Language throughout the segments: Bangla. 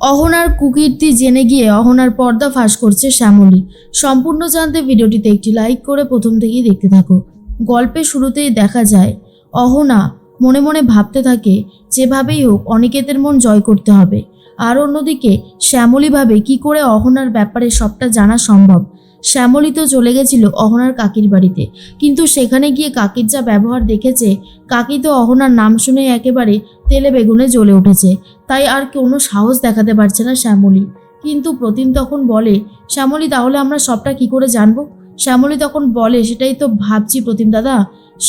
অহনার কুকীর্তি জেনে গিয়ে অহনার পর্দা ফাঁস করছে শ্যামলী। সম্পূর্ণ জানতে ভিডিওটিতে একটি লাইক করে প্রথম থেকেই দেখতে থাকো। গল্পের শুরুতেই দেখা যায়, অহনা মনে মনে ভাবতে থাকে, যেভাবেই হোক, অনিকেতের মন জয় করতে হবে। আর অন্যদিকে, শ্যামলী ভাবে কি করে অহনার ব্যাপারে সবটা জানা সম্ভব? শ্যামলী তো চলে গেছিল অহনার কাকির বাড়িতে। কিন্তু সেখানে গিয়ে কাকির যা ব্যবহার দেখেছে, কাকি তো অহনার নাম শুনে একেবারে তেলে বেগুনে জ্বলে উঠেছে। তাই আর কোনো সাহস দেখাতে পারছে না শ্যামলী। কিন্তু প্রতিম তখন বলে, শ্যামলী, তাহলে আমরা সবটা কি করে জানব? শ্যামলী তখন বলে, সেটাই তো ভাবছি প্রতিম দাদা,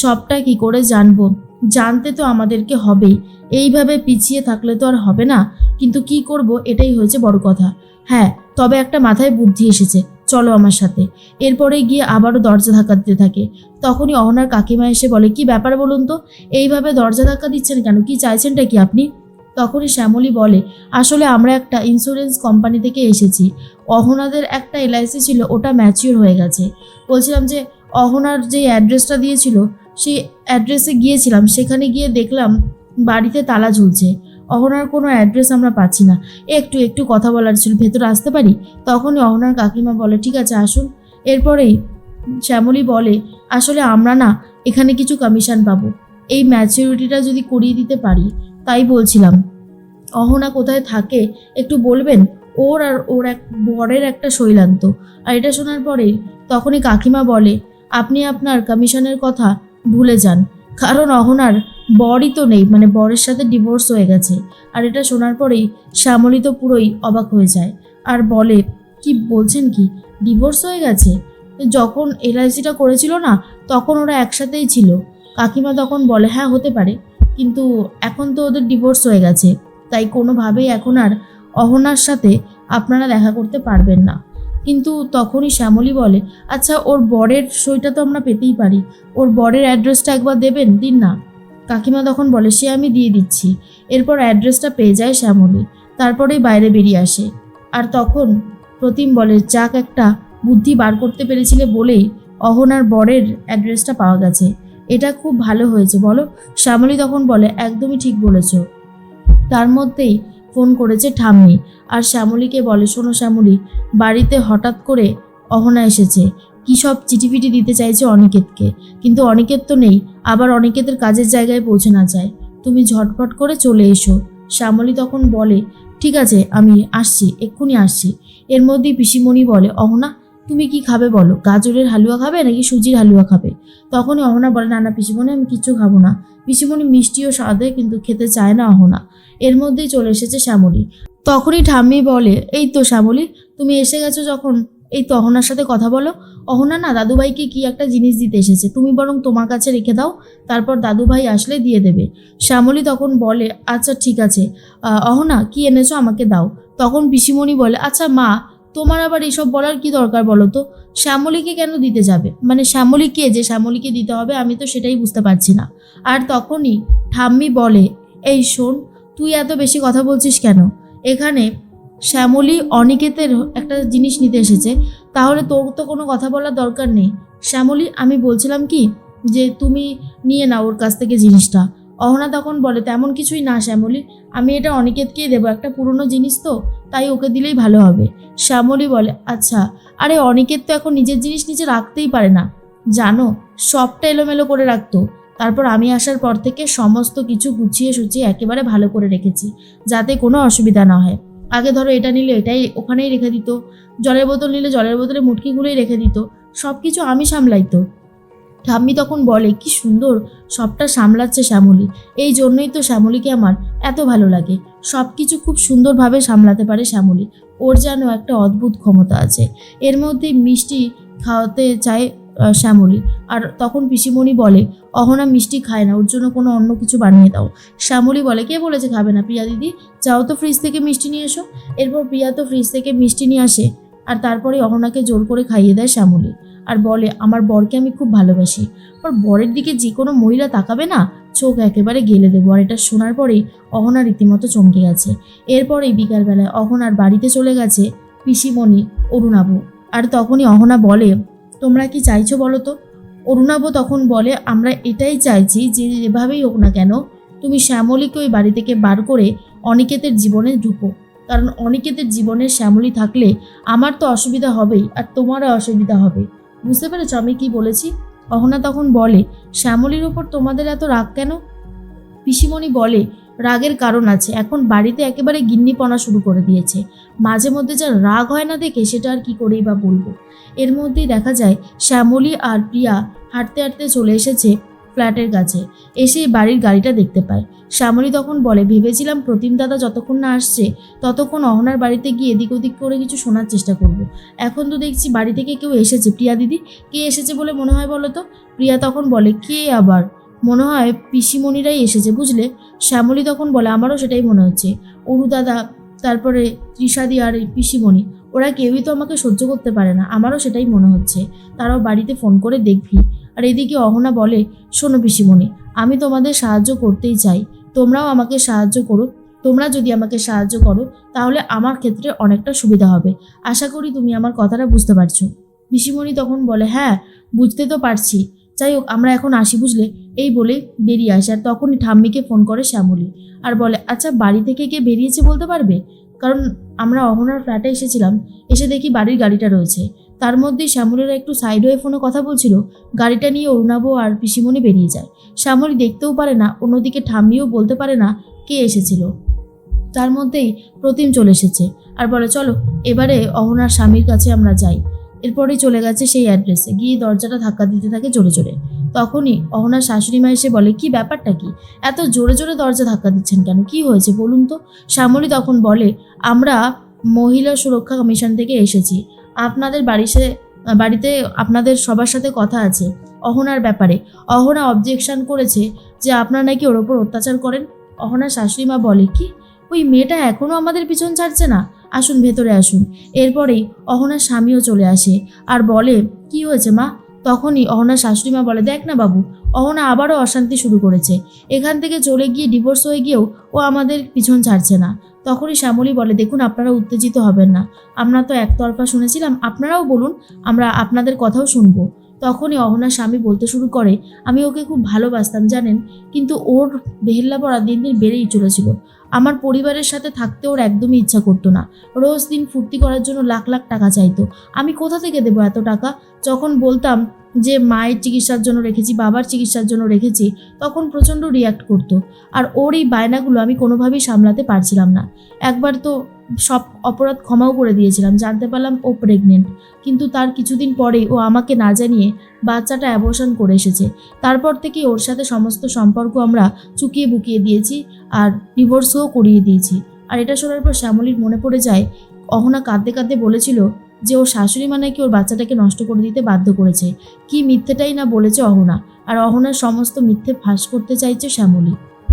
সবটা কি করে জানব? জানতে তো আমাদেরকে হবেই। এইভাবে পিছিয়ে থাকলে তো আর হবে না, কিন্তু কি করব এটাই হয়েছে বড় কথা। হ্যাঁ তবে একটা মাথায় বুদ্ধি এসেছে। চলো আমার সাথে। এরপরে গিয়ে আবারও দরজা ধাক্কা দিতে থাকে। তখনই অহনার কাকিমা এসে বলে, কি ব্যাপার বলুন তো? এইভাবে দরজা ধাক্কা দিচ্ছেন কেন? কি চাইছেনটা কি আপনি? তখনই শ্যামলী বলে, আসলে আমরা একটা ইন্স্যুরেন্স কোম্পানি থেকে এসেছি। অহনাদের একটা এলআইসি ছিল, ওটা ম্যাচিওর হয়ে গেছে। বলছিলাম যে, অহনার যে অ্যাড্রেসটা দিয়েছিল, সেই অ্যাড্রেসে গিয়েছিলাম। সেখানে গিয়ে দেখলাম বাড়িতে তালা ঝুলছে। অহনার কোনো অ্যাড্রেস আমরা পাচ্ছি না। একটু একটু কথা বলার ছিল, ভেতরে আসতে পারি? তখনই অহনার কাকিমা বলে, ঠিক আছে, আসুন। এরপরেই শ্যামলী বলে, আসলে আমরা না এখানে কিছু কমিশন পাবো। এই ম্যাচিউরিটিটা যদি করিয়ে দিতে পারি। তাই বলছিলাম। অহনা কোথায় থাকে একটু বলবেন? ওর আর ওর এক বরের একটা শৈলান্ত। আর এটা শোনার পরেই তখনই কাকিমা বলে, আপনি আপনার কমিশনের কথা ভুলে যান। কারণ অহনার বরই তো নেই মানে বরের সাথে ডিভোর্স হয়ে গেছে। আর এটা শোনার পরেই শ্যামলী তো পুরোই অবাক হয়ে যায়। আর বলে, কি বলছেন কি? ডিভোর্স হয়ে গেছে? যখন এলআইসিটা করেছিল না, তখন ওরা একসাথেই ছিল। কাকিমা তখন বলে হ্যাঁ হতে পারে। কিন্তু এখন তো ওদের ডিভোর্স হয়ে গেছে। তাই কোনোভাবেই এখন আর অহনার সাথে আপনারা দেখা করতে পারবেন না। কিন্তু তখনই শ্যামলী বলে আচ্ছা ওর বরের সইটা তো আমরা পেতেই পারি। ওর বরের অ্যাড্রেসটা একবার দেবেন? দিন না। কাকিমা তখন বলে, সে আমি দিয়ে দিচ্ছি। এরপর অ্যাড্রেসটা পেয়ে যায় শ্যামলী। তারপরেই বাইরে বেরিয়ে আসে। আর তখন প্রতিম বলে, যাক, একটা বুদ্ধি বার করতে পেরেছিলে বলেই অহনার বরের অ্যাড্রেসটা পাওয়া গেছে। এটা খুব ভালো হয়েছে, বলো? শ্যামলী তখন বলে, একদমই ঠিক বলেছ। তার মধ্যেই ফোন করেছে ঠাম্মি। আর শ্যামলীকে বলে, শোনো শ্যামলী, বাড়িতে হঠাৎ করে অহনা এসেছে। কী সব চিঠিফিটি দিতে চাইছে অনিকেতকে। কিন্তু অনিকেত তো নেই, আবার অনিকেতের কাজের জায়গায় পৌঁছে না যায়। তুমি ঝটপট করে চলে এসো। শ্যামলী তখন বলে, ঠিক আছে, আমি আসছি, এক্ষুনি আসছি। এর মধ্যেই পিসিমণি বলে, অহনা, তুমি কি খাবে বলো? গাজরের হালুয়া খাবে নাকি সুজির হালুয়া খাবে? তখনই অহনা বলে, না না, পিসিমণি, আমি কিচ্ছু খাব না। পিসিমণি মিষ্টিও স্বাদে কিন্তু খেতে চায় না অহনা। এর মধ্যেই চলে এসেছে শ্যামলী। তখনই ঠাম্মি বলে, এই তো শ্যামলী, তুমি এসে গেছো যখন? এই তো অহনার সাথে কথা বলো। অহনা, না, দাদুভাইকে কি একটা জিনিস দিতে এসেছে? তুমি বরং তোমার কাছে রেখে দাও, তারপর দাদুভাই আসলে দিয়ে দেবে। শ্যামলী তখন বলে আচ্ছা ঠিক আছে। অহনা, কি এনেছো আমাকে দাও। তখন পিসিমণি বলে আচ্ছা মা, তোমার আবার এসব বলার কি দরকার বলো তো? শ্যামলীকে কেন দিতে যাবে? মানে শ্যামলী কে? যে শ্যামলীকে দিতে হবে, আমি তো সেটাই বুঝতে পারছি না। আর তখনই ঠাম্মি বলে, এই শোন, তুই এত বেশি কথা বলছিস কেন? এখানে শ্যামলী অনিকেতের একটা জিনিস নিতে এসেছে। তাহলে তোর তো কোনো কথা বলার দরকার নেই। শ্যামলী, আমি বলছিলাম কি যে তুমি নিয়ে নাও ওর কাছ থেকে জিনিসটা। অহনা তখন বলে, তেমন কিছুই না শ্যামলী, আমি এটা অনিকেতকেই দেবো। একটা পুরনো জিনিস তো, তাই ওকে দিলেই ভালো হবে। শ্যামলী বলে আচ্ছা আরে অনিকেত তো এখন নিজের জিনিস নিজে রাখতেই পারে না। জানো, সবটা এলোমেলো করে রাখতো। তারপর আমি আসার পর থেকে সমস্ত কিছু গুছিয়ে সুচিয়ে একেবারে ভালো করে রেখেছি, যাতে কোনো অসুবিধা না হয়। আগে ধরো এটা নিলে এটাই ওখানেই রেখে দিত। জলের বোতল নিলে জলের বোতলে মুটকিগুলোই রেখে দিত। সব কিছু আমি সামলাইতো। ঠাম্মি তখন বলে, কি সুন্দর, সবটা সামলাচ্ছে শ্যামলী। এই জন্যই তো শ্যামলীকে আমার এত ভালো লাগে। সব কিছু খুব সুন্দরভাবে সামলাতে পারে শ্যামলী। ওর যেন একটা অদ্ভুত ক্ষমতা আছে। এর মধ্যে মিষ্টি খাওয়াতে চায় শ্যামলী। আর তখন পিসিমণি বলে, অহনা মিষ্টি খায় না, ওর জন্য কোনো অন্য কিছু বানিয়ে দাও। শ্যামলী বলে, কে বলেছে খাবে না? প্রিয়া দিদি, যাও তো ফ্রিজ থেকে মিষ্টি নিয়ে এসো। এরপর প্রিয়া তো ফ্রিজ থেকে মিষ্টি নিয়ে আসে, আর তারপরে অহনাকে জোর করে খাইয়ে দেয় শ্যামলী। আর বলে, আমার বরকে আমি খুব ভালোবাসি আর বরের দিকে যে কোনো মহিলা তাকাবে না, চোখ একেবারে গেলে দেবো। আর এটা শোনার পরেই অহনা রীতিমতো চমকে গেছে। এরপরেই বিকালবেলায় অহনার বাড়িতে চলে গেছে পিসিমণি, অরুণাবু। আর তখনই অহনা বলে তোমরা কি চাইছো বলো তো? অরুণাবু তখন বলে, আমরা এটাই চাইছি যে যেভাবেই হোক না কেন, তুমি শ্যামলীকে ওই বাড়ি থেকে বার করে অনিকেতের জীবনে ঢুকো। কারণ অনিকেতের জীবনে শ্যামলী থাকলে আমার তো অসুবিধা হবেই আর তোমারও অসুবিধা হবে। বুঝতে পেরেছ আমি কি বলেছি? অহনা তখন বলে, শ্যামলীর ওপর তোমাদের এত রাগ কেন? পিসিমণি বলে রাগের কারণ আছে। এখন বাড়িতে একেবারে গিন্নি গিন্নিপনা শুরু করে দিয়েছে। মাঝে মধ্যে যা রাগ হয় না দেখে সেটা আর কি করেই বা বলব। এর মধ্যেই দেখা যায়, শ্যামলী আর প্রিয়া হাঁটতে হাঁটতে চলে এসেছে ফ্ল্যাটের কাছে। এসেই বাড়ির গাড়িটা দেখতে পায়। শ্যামলী তখন বলে, ভেবেছিলাম প্রতিম দাদা যতক্ষণ না আসছে, ততক্ষণ অহনার বাড়িতে গিয়ে এদিক ওদিক করে কিছু শোনার চেষ্টা করব। এখন তো দেখছি বাড়ি থেকে কেউ এসেছে। প্রিয়া দিদি, কে এসেছে বলে মনে হয় বলো তো? প্রিয়া তখন বলে, কে আবার? মনে হয় পিসিমণিরাই এসেছে, বুঝলে? শ্যামলী তখন বলে, আমারও সেটাই মনে হচ্ছে। অরু দাদা তারপরে ত্রিশাদি আর পিসিমণি, ওরা কেউই তো আমাকে সহ্য করতে পারে না, আমারও সেটাই মনে হচ্ছে। তারাও বাড়িতে ফোন করে দেখবি। আর এদিকে অহনা বলে, শোনো পিসিমণি, আমি তোমাদের সাহায্য করতেই চাই। তোমরাও আমাকে সাহায্য করো। তোমরা যদি আমাকে সাহায্য করো, তাহলে আমার ক্ষেত্রে অনেকটা সুবিধা হবে। আশা করি তুমি আমার কথাটা বুঝতে পারছ। পিসিমণি তখন বলে হ্যাঁ বুঝতে তো পারছি। যাই হোক, আমরা এখন আসি বুঝলে? এই বলে বেরিয়ে আসে, আর তখনই ঠাম্মিকে ফোন করে শ্যামলী আর বলে আচ্ছা বাড়ি থেকে কে বেরিয়েছে বলতে পারবে? কারণ আমরা অহনার ফ্ল্যাটে এসেছিলাম, এসে দেখি বাড়ির গাড়িটা রয়েছে। তার মধ্যেই শ্যামলীরা একটু সাইড হয়ে ফোনে কথা বলছিল, গাড়িটা নিয়ে অরুণাবু আর পিসিমণি বেরিয়ে যায়। শ্যামলী দেখতেও পারে না, অন্যদিকে ঠাম্মিও বলতে পারে না কে এসেছিল। তার মধ্যেই প্রতিম চলে এসেছে, আর বলে, চলো, এবারে অহনার স্বামীর কাছে আমরা যাই। এরপরেই চলে গেছে সেই অ্যাড্রেসে গিয়ে দরজাটা ধাক্কা দিতে থাকে জোরে জোরে। তখনই অহনার শাশুড়ি মা এসে বলে, কি ব্যাপারটা কি? এত জোরে জোরে দরজা ধাক্কা দিচ্ছেন কেন? কি হয়েছে বলুন তো? শ্যামলী তখন বলে, আমরা মহিলা সুরক্ষা কমিশন থেকে এসেছি। আপনাদের বাড়িতে বাড়িতে আপনাদের সবার সাথে কথা আছে অহনার ব্যাপারে। অহনা অবজেকশন করেছে যে আপনারা নাকি ওর ওপর অত্যাচার করেন। অহনার শাশুড়ি মা বলে, কি? ওই মেয়েটা এখনও আমাদের পিছন ছাড়ছে না? আসুন, ভেতরে আসুন। এরপরেই অহনার স্বামীও চলে আসে আর বলে, কি হয়েছে মা? তখনই অহনার শাশুড়ি মা বলে, দেখ না বাবু, অহনা আবারও অশান্তি শুরু করেছে। এখান থেকে চলে গিয়ে ডিভোর্স হয়ে গিয়েও ও আমাদের পিছন ছাড়ছে না। তখনই শ্যামলী বলে, দেখুন, আপনারা উত্তেজিত হবেন না। আমরা তো একতরফা শুনেছিলাম, আপনারাও বলুন, আমরা আপনাদের কথাও শুনব। তখনই অহনার স্বামী বলতে শুরু করে, আমি ওকে খুব ভালোবাসতাম, জানেন? কিন্তু ওর বেহেল্লা পড়া দিন দিন বেড়েই চলেছিল। আমার পরিবারের সাথে থাকতে ওর একদমই ইচ্ছা করতো না। রোজ দিন ফুর্তি করার জন্য লাখ লাখ টাকা চাইতো। আমি কোথা থেকে দেবো এত টাকা? যখন বলতাম যে মায়ের চিকিৎসার জন্য রেখেছি, বাবার চিকিৎসার জন্য রেখেছি, তখন প্রচণ্ড রিয়াক্ট করতো। আর ওর এই বায়নাগুলো আমি কোনোভাবেই সামলাতে পারছিলাম না। একবার তো সব অপরাধ ক্ষমাও করে দিয়েছিলাম, জানতে পারলাম ও প্রেগনেন্ট কিন্তু তার কিছুদিন পরেই ও আমাকে না জানিয়ে বাচ্চাটা অ্যাবর্শন করে এসেছে। তারপর থেকে ওর সাথে সমস্ত সম্পর্ক আমরা চুকিয়ে বুকিয়ে দিয়েছি। আর ডিভোর্সও করিয়ে দিয়েছে। আর এটা শোনার পর শ্যামলীর মনে পড়ে যায়, অহনা কাঁদতে কাঁদতে বলেছিল যে ওর শাশুড়ি মানে কি ওর বাচ্চাটাকে নষ্ট করে দিতে বাধ্য করেছে। কি মিথ্যেটাই না বলেছে অহনা। আর অহনার সমস্ত মিথ্যে ফাঁস করতে চাইছে শ্যামলী।